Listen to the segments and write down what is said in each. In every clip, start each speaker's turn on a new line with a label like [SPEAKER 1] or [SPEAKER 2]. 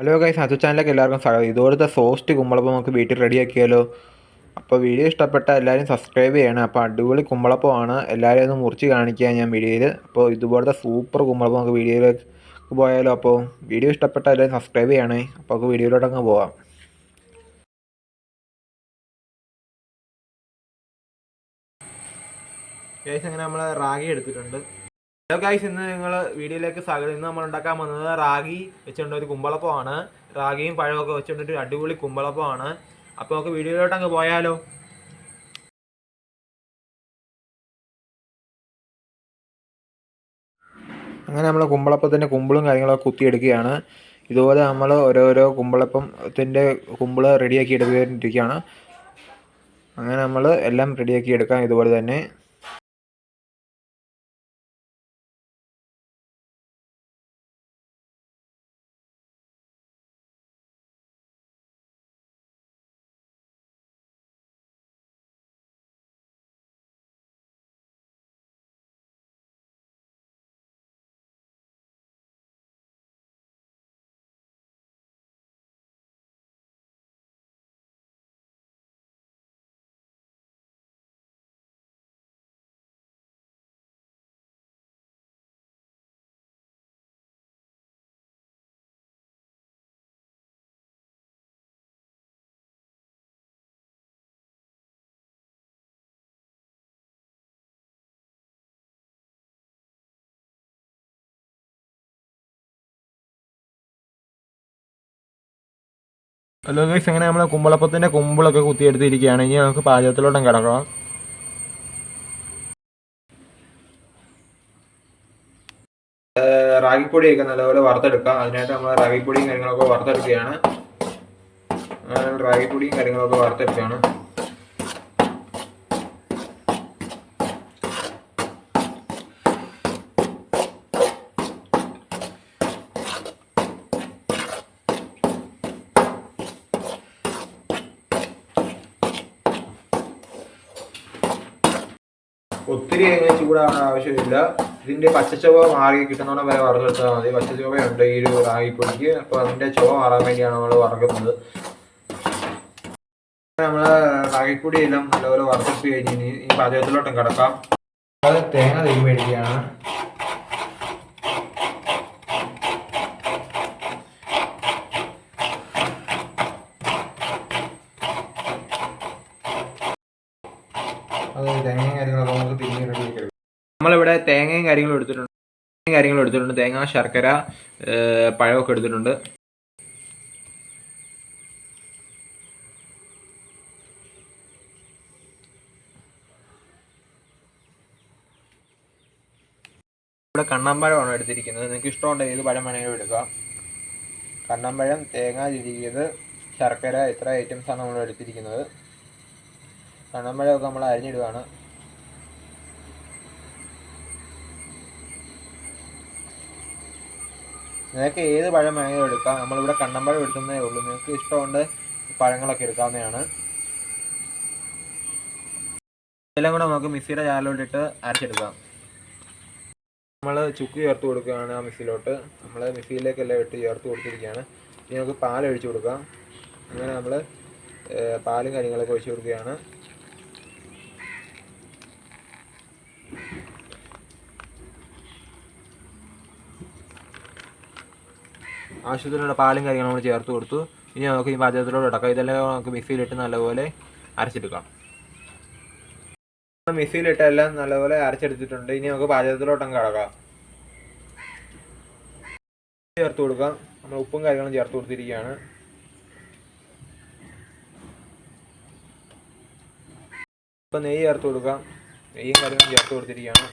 [SPEAKER 1] Hello guys Achu ചാനലിലേക്ക് എല്ലാവർക്കും സ്വാഗതം. ഇതുപോലത്തെ സോസ്റ്റ് കുമ്പളപ്പം നമുക്ക് വീട്ടിൽ റെഡിയാക്കിയാലോ അപ്പോൾ വീഡിയോ ഇഷ്ടപ്പെട്ട എല്ലാവരും സബ്സ്ക്രൈബ് ചെയ്യണം. അപ്പോൾ അടിപൊളി കുമ്പളപ്പമാണ്. എല്ലാവരും ഒന്ന് മുറിച്ച് കാണിക്കുക ഞാൻ വീഡിയോയിൽ അപ്പോൾ ഇതുപോലത്തെ സൂപ്പർ കുമ്പളപ്പം നമുക്ക് വീഡിയോയിലേക്ക് പോയാലോ? അപ്പോൾ വീഡിയോ ഇഷ്ടപ്പെട്ട എല്ലാവരും സബ്സ്ക്രൈബ് ചെയ്യണേ. അപ്പോൾ നമുക്ക് വീഡിയോയിലോട്ടങ്ങ് പോവാം. ഗൈസ് അങ്ങനെ നമ്മൾ റാഗി എടുത്തിട്ടുണ്ട്. ഹലോ ഗൈസ് ഇന്ന് നിങ്ങൾ വീഡിയോയിലേക്ക് സ്വാഗതം. ഇന്ന് നമ്മൾ ഉണ്ടാക്കാൻ വന്നത് റാഗി വെച്ചുകൊണ്ട് ഒരു കുമ്പളപ്പമാണ്. റാഗിയും പഴമൊക്കെ വെച്ചുകൊണ്ട് ഒരു അടിപൊളി കുമ്പളപ്പമാണ്. അപ്പോൾ നമുക്ക് വീഡിയോയിലോട്ട് അങ്ങ് പോയാലോ? അങ്ങനെ നമ്മൾ കുമ്പളപ്പത്തിന്റെ കുമ്പിളും കാര്യങ്ങളൊക്കെ കുത്തിയെടുക്കുകയാണ്. ഇതുപോലെ നമ്മൾ ഓരോരോ കുമ്പളപ്പത്തിന്റെ കുമ്പിൾ റെഡിയാക്കി എടുത്തിരിക്കുകയാണ്. അങ്ങനെ നമ്മൾ എല്ലാം റെഡിയാക്കി എടുക്കാം ഇതുപോലെ തന്നെ. ഹലോ ഗൈസ് അങ്ങനെ നമ്മൾ കുമ്പളപ്പത്തിന്റെ കുമ്പിളൊക്കെ കുത്തിയെടുത്തിരിക്കുകയാണ്. ഇനി നമുക്ക് പാചകത്തിലോട്ടും കിടക്കാം. റാഗിപ്പൊടിയൊക്കെ നല്ലപോലെ വറുത്തെടുക്കാം. അതിനായിട്ട് നമ്മൾ റാഗിപ്പൊടിയും കാര്യങ്ങളൊക്കെ വറുത്തെടുക്കുകയാണ്. റാഗിപ്പൊടിയും കാര്യങ്ങളൊക്കെ വറുത്തെടുക്കുകയാണ്. ഒത്തിരി അങ്ങനെ ചൂടാവണ ആവശ്യമില്ല. ഇതിന്റെ പച്ചച്ചുവ മാറി കിട്ടുന്നോണം വരെ വറുത്തെടുത്താൽ മതി. പച്ചച്ചുവയുണ്ട് ഈ ഒരു റാഗിപ്പൊടിക്ക് അപ്പോൾ അതിന്റെ ചുവ മാറാൻ വേണ്ടിയാണ് നമ്മൾ വറക്കുന്നത്. നമ്മൾ റാഗിപ്പൊടി എല്ലാം നല്ലപോലെ വറുത്തെടുത്ത് കഴിഞ്ഞ് ഈ പാചകത്തിലോട്ടും കിടക്കാം. അത് തേങ്ങ തിരി മേടിക്കുകയാണ്. തേങ്ങയും നമ്മളിവിടെ തേങ്ങയും കാര്യങ്ങളും എടുത്തിട്ടുണ്ട്. തേങ്ങയും കാര്യങ്ങളും എടുത്തിട്ടുണ്ട്. തേങ്ങ ശർക്കര പഴമൊക്കെ എടുത്തിട്ടുണ്ട്. ഇവിടെ കണ്ണമ്പഴമാണ് എടുത്തിരിക്കുന്നത്. നിങ്ങൾക്ക് ഇഷ്ടമുണ്ടെങ്കിൽ ഏത് പഴം വേണമെങ്കിലും എടുക്കാം. കണ്ണമ്പഴം തേങ്ങ തിരികിയത് ശർക്കര ഇത്ര ഐറ്റംസാണ് നമ്മൾ എടുത്തിരിക്കുന്നത്. കണ്ണമ്പഴമൊക്കെ നമ്മൾ അരിഞ്ഞിടുകയാണ് നിങ്ങൾക്ക് ഏത് പഴം വേണമെങ്കിലും എടുക്കാം. നമ്മളിവിടെ കണ്ണമ്പഴം എടുക്കുന്നേ ഉള്ളൂ. നിങ്ങൾക്ക് ഇഷ്ടമുണ്ട് പഴങ്ങളൊക്കെ എടുക്കാവുന്നതാണ്. ഇതെല്ലാം കൂടെ നമുക്ക് മിക്സിയുടെ ജാലിലോട്ടിട്ട് അരച്ചെടുക്കാം. നമ്മൾ ചുക്ക് ചേർത്ത് കൊടുക്കുകയാണ് ആ മിക്സിയിലോട്ട്. നമ്മൾ മിക്സിയിലേക്കെല്ലാം ഇട്ട് ചേർത്ത് കൊടുത്തിരിക്കുകയാണ്. ഇനി നമുക്ക് പാൽ ഒഴിച്ചു കൊടുക്കാം. അങ്ങനെ നമ്മൾ പാലും കാര്യങ്ങളൊക്കെ ഒഴിച്ചു കൊടുക്കുകയാണ്. ആവശ്യത്തിനുള്ള പാലും കാര്യങ്ങളും നമ്മൾ ചേർത്ത് കൊടുത്തു. ഇനി നമുക്ക് ഈ പാചകത്തിലോട്ട് ഇടക്കാം ഇതെല്ലാം നമുക്ക് മിക്സിയിലിട്ട് നല്ലപോലെ അരച്ചെടുക്കാം. മിക്സിയിലിട്ട് എല്ലാം നല്ലപോലെ അരച്ചെടുത്തിട്ടുണ്ട്. ഇനി നമുക്ക് പാചകത്തിലോട്ടങ്ങ് കിടക്കാം. ചേർത്ത് കൊടുക്കാം. നമ്മൾ ഉപ്പും കാര്യങ്ങളും ചേർത്ത് കൊടുത്തിരിക്കുകയാണ്. ഇപ്പം നെയ്യ് ചേർത്ത് കൊടുക്കാം. നെയ്യും കാര്യങ്ങളും ചേർത്ത് കൊടുത്തിരിക്കുകയാണ്.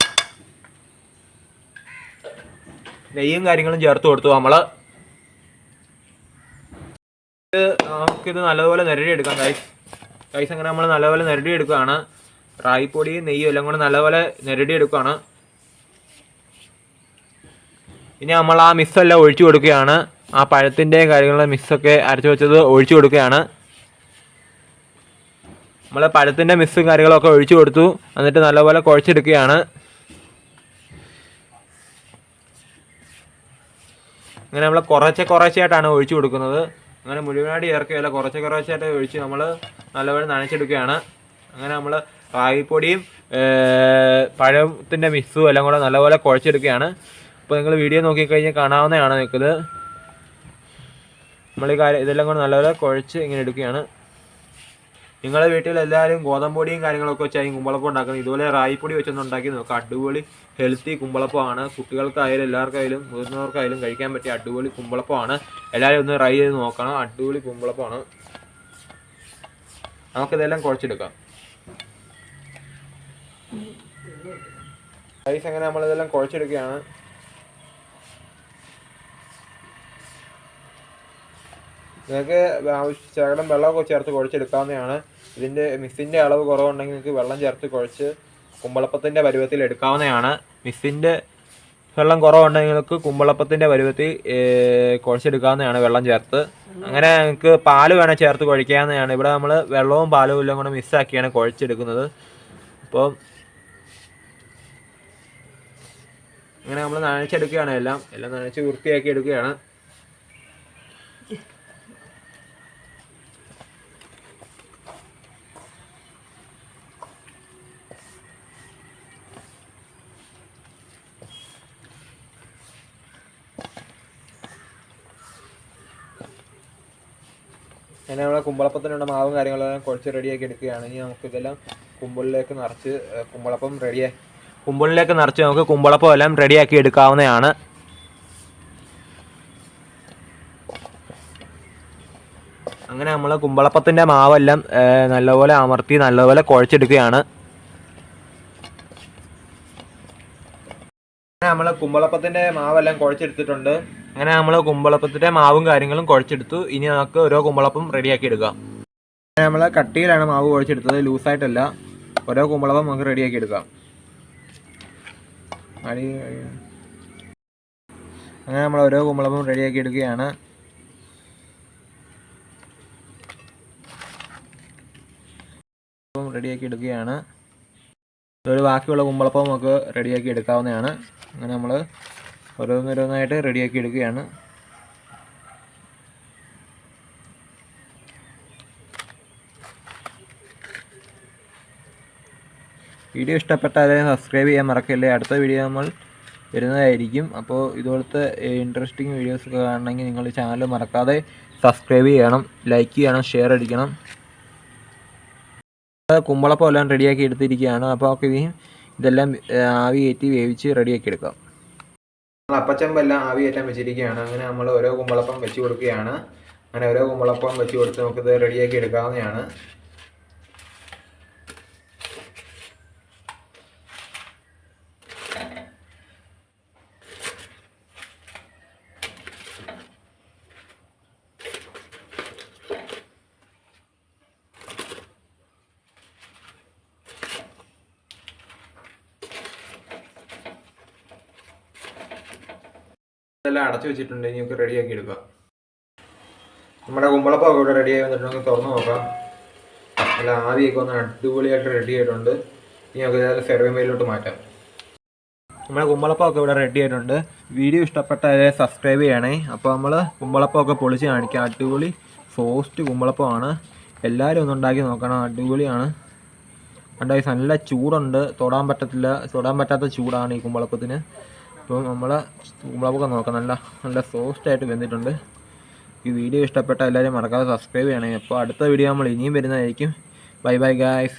[SPEAKER 1] നെയ്യും കാര്യങ്ങളും ചേർത്ത് കൊടുത്തു. നമ്മൾ നമുക്കിത് നല്ലപോലെ നിരടി എടുക്കാം കൈസ് കൈസ് അങ്ങനെ നമ്മൾ നല്ലപോലെ നിരടി എടുക്കുകയാണ് റായിപ്പൊടിയും നെയ്യും എല്ലാം കൂടെ നല്ലപോലെ നിരടി എടുക്കുകയാണ് ഇനി നമ്മൾ ആ മിസ്സെല്ലാം ഒഴിച്ചു കൊടുക്കുകയാണ്. ആ പഴത്തിന്റെ കാര്യങ്ങളുടെ മിസ്സൊക്കെ അരച്ചു വെച്ചത് ഒഴിച്ചു കൊടുക്കുകയാണ്. നമ്മൾ പഴത്തിന്റെ മിസ്സും കാര്യങ്ങളൊക്കെ ഒഴിച്ചു കൊടുത്തു. എന്നിട്ട് നല്ലപോലെ കുഴച്ചെടുക്കുകയാണ്. അങ്ങനെ നമ്മൾ കുറച്ച് കുറച്ചായിട്ടാണ് ഒഴിച്ചു കൊടുക്കുന്നത്. അങ്ങനെ മുഴുവനായിട്ട് ചേർക്കുകയല്ല കുറച്ച് കുറച്ചായിട്ട് ഒഴിച്ച് നമ്മൾ നല്ലപോലെ നനച്ചെടുക്കുകയാണ്. അങ്ങനെ നമ്മൾ ഏർ, പഴത്തിന്റെ മിക്സും എല്ലാം കൂടെ നല്ലപോലെ കുഴച്ചെടുക്കുകയാണ്. അപ്പോൾ നിങ്ങൾ വീഡിയോ നോക്കിക്കഴിഞ്ഞാൽ കാണാവുന്നതാണ് നിൽക്കുന്നത് നമ്മൾ ഈ കാര്യം ഇതെല്ലാം കൂടെ നല്ലപോലെ കുഴച്ച് ഇങ്ങനെ എടുക്കുകയാണ്. നിങ്ങളുടെ വീട്ടിൽ എല്ലാവരും ഗോതമ്പൊടിയും കാര്യങ്ങളൊക്കെ വെച്ചായി കുമ്പളപ്പം ഉണ്ടാക്കുന്നത് ഇതുപോലെ റായിപ്പൊടി വെച്ചൊന്ന് ഉണ്ടാക്കി നോക്കുക അടിപൊളി ഹെൽത്തി കുമ്പളപ്പമാണ്. കുട്ടികൾക്കായാലും എല്ലാവർക്കായാലും മുതിർന്നവർക്കായാലും കഴിക്കാൻ പറ്റിയ അടിപൊളി കുമ്പളപ്പമാണ്. എല്ലാവരും ഒന്ന് ട്രൈ ചെയ്ത് നോക്കണം. അടിപൊളി കുമ്പളപ്പമാണ്. നമുക്കിതെല്ലാം കുഴച്ചെടുക്കാം. റൈസ് അങ്ങനെ നമ്മളിതെല്ലാം കുഴച്ചെടുക്കുകയാണ്? നിങ്ങൾക്ക് ആവശ്യം ശകലം വെള്ളമൊക്കെ ചേർത്ത് കുഴച്ചെടുക്കാവുന്നതാണ്. ഇതിന്റെ മിക്സിന്റെ അളവ് കുറവുണ്ടെങ്കിൽ നിങ്ങൾക്ക് വെള്ളം ചേർത്ത് കുഴച്ച് കുമ്പളപ്പത്തിന്റെ പരുവത്തിൽ എടുക്കാവുന്നതാണ്. മിക്സിന്റെ വെള്ളം കുറവുണ്ടെങ്കിൽ നിങ്ങൾക്ക് കുമ്പളപ്പത്തിന്റെ പരുവത്തിൽ കുഴച്ചെടുക്കാവുന്നതാണ് വെള്ളം ചേർത്ത്. അങ്ങനെ നിങ്ങൾക്ക് പാൽ വേണേൽ ചേർത്ത് കുഴക്കാവുന്നതാണ്. ഇവിടെ നമ്മൾ വെള്ളവും പാലും എല്ലാം കൂടെ മിക്സാക്കിയാണ് കുഴച്ചെടുക്കുന്നത്. അപ്പോൾ ഇങ്ങനെ നമ്മൾ നനച്ചെടുക്കുകയാണ് എല്ലാം. എല്ലാം നനച്ച് വൃത്തിയാക്കി എടുക്കുകയാണ്. അങ്ങനെ നമ്മളെ കുമ്പളപ്പത്തിനുള്ള മാവും കാര്യങ്ങളെല്ലാം കുഴച്ച് റെഡിയാക്കി എടുക്കുകയാണ്. ഇനി നമുക്ക് ഇതെല്ലാം കുമ്പളിലേക്ക് നിറച്ച് കുമ്പളപ്പം റെഡിയാക്കി കുമ്പളിലേക്ക് നിറച്ച് നമുക്ക് കുമ്പളപ്പം എല്ലാം റെഡിയാക്കി എടുക്കാവുന്നതാണ്. അങ്ങനെ നമ്മൾ കുമ്പളപ്പത്തിന്റെ മാവെല്ലാം നല്ലപോലെ അമർത്തി നല്ലപോലെ കുഴച്ചെടുക്കുകയാണ്. അങ്ങനെ നമ്മൾ കുമ്പളപ്പത്തിന്റെ മാവെല്ലാം കുഴച്ചെടുത്തിട്ടുണ്ട്. അങ്ങനെ നമ്മൾ കുമ്പളപ്പത്തിന്റെ മാവും കാര്യങ്ങളും കുഴച്ചെടുത്തു. ഇനി നമുക്ക് ഓരോ കുമ്പളപ്പം റെഡിയാക്കി എടുക്കാം. നമ്മൾ കട്ടിയിലാണ് മാവ് കുഴച്ചെടുത്തത്. ലൂസായിട്ടല്ല. ഓരോ കുമ്പളപ്പം നമുക്ക് റെഡിയാക്കി എടുക്കാം. അങ്ങനെ നമ്മൾ ഓരോ കുമ്പളപ്പം റെഡിയാക്കി എടുക്കുകയാണ്. റെഡിയാക്കി എടുക്കുകയാണ്. ഒരു ബാക്കിയുള്ള കുമ്പളപ്പം നമുക്ക് റെഡിയാക്കി എടുക്കാവുന്നതാണ്. അങ്ങനെ നമ്മൾ ഓരോന്നോരോന്നായിട്ട് റെഡിയാക്കി എടുക്കുകയാണ്. വീഡിയോ ഇഷ്ടപ്പെട്ടാൽ സബ്സ്ക്രൈബ് ചെയ്യാൻ മറക്കല്ലേ? അടുത്ത വീഡിയോ നമ്മൾ വരുന്നതായിരിക്കും. അപ്പോൾ ഇതുപോലത്തെ ഇൻട്രസ്റ്റിംഗ് വീഡിയോസ് ഒക്കെ കാണണമെങ്കിൽ നിങ്ങൾ ചാനൽ മറക്കാതെ സബ്സ്ക്രൈബ് ചെയ്യണം ലൈക്ക് ചെയ്യണം ഷെയർ അടിക്കണം. കുമ്പളപ്പം എല്ലാം റെഡിയാക്കി എടുത്തിരിക്കുകയാണ്. അപ്പോൾ ഇതെല്ലാം ആവി കയറ്റി വേവിച്ച് റെഡിയാക്കി എടുക്കാം. അപ്പച്ചമ്പെല്ലാം ആവി കയറ്റാൻ വെച്ചിരിക്കുകയാണ്. അങ്ങനെ നമ്മൾ ഓരോ കുമ്പളപ്പം വെച്ച് കൊടുക്കുകയാണ്. അങ്ങനെ ഓരോ കുമ്പളപ്പം വെച്ച് കൊടുത്ത് നമുക്കിത് റെഡിയാക്കി എടുക്കാവുന്നതാണ്. ഇതെല്ലാം അടച്ചു വെച്ചിട്ടുണ്ട്. ഇനി നമുക്ക് റെഡിയാക്കി എടുക്കാം. നമ്മുടെ കുമ്പളപ്പൊക്കെ ഇവിടെ റെഡിയായി നമുക്ക് തുറന്നു നോക്കാം. അല്ല ആവിയൊക്കെ ഒന്ന് അടിപൊളിയായിട്ട് റെഡി ആയിട്ടുണ്ട്. ഇനി നമുക്ക് ഇതായാലും സെർവേ മെയിലോട്ട് മാറ്റാം. നമ്മുടെ കുമ്പളപ്പൊക്കെ ഇവിടെ റെഡി ആയിട്ടുണ്ട്. വീഡിയോ ഇഷ്ടപ്പെട്ടാൽ സബ്സ്ക്രൈബ് ചെയ്യണേ. അപ്പോൾ നമ്മൾ കുമ്പളപ്പൊക്കെ പൊളിച്ച് കാണിക്കാം. അടിപൊളി സോസ്റ്റ് കുമ്പളപ്പമാണ് എല്ലാവരും ഒന്ന് ഉണ്ടാക്കി നോക്കണം. അടിപൊളിയാണ്. ഉണ്ടായി നല്ല ചൂടുണ്ട്. തൊടാൻ പറ്റത്തില്ല. തൊടാൻ പറ്റാത്ത ചൂടാണ് ഈ കുമ്പളപ്പത്തിന്. അപ്പോൾ നമ്മളെ കുമ്പളപ്പൊക്കെ നോക്കാം. നല്ല നല്ല സോഫ്റ്റ് ആയിട്ട് വെന്തിട്ടുണ്ട്. ഈ വീഡിയോ ഇഷ്ടപ്പെട്ട എല്ലാവരും മറക്കാതെ സബ്സ്ക്രൈബ് ചെയ്യണേ. അപ്പോൾ അടുത്ത വീഡിയോ നമ്മൾ ഇനിയും വരുന്നതായിരിക്കും. Bye bye guys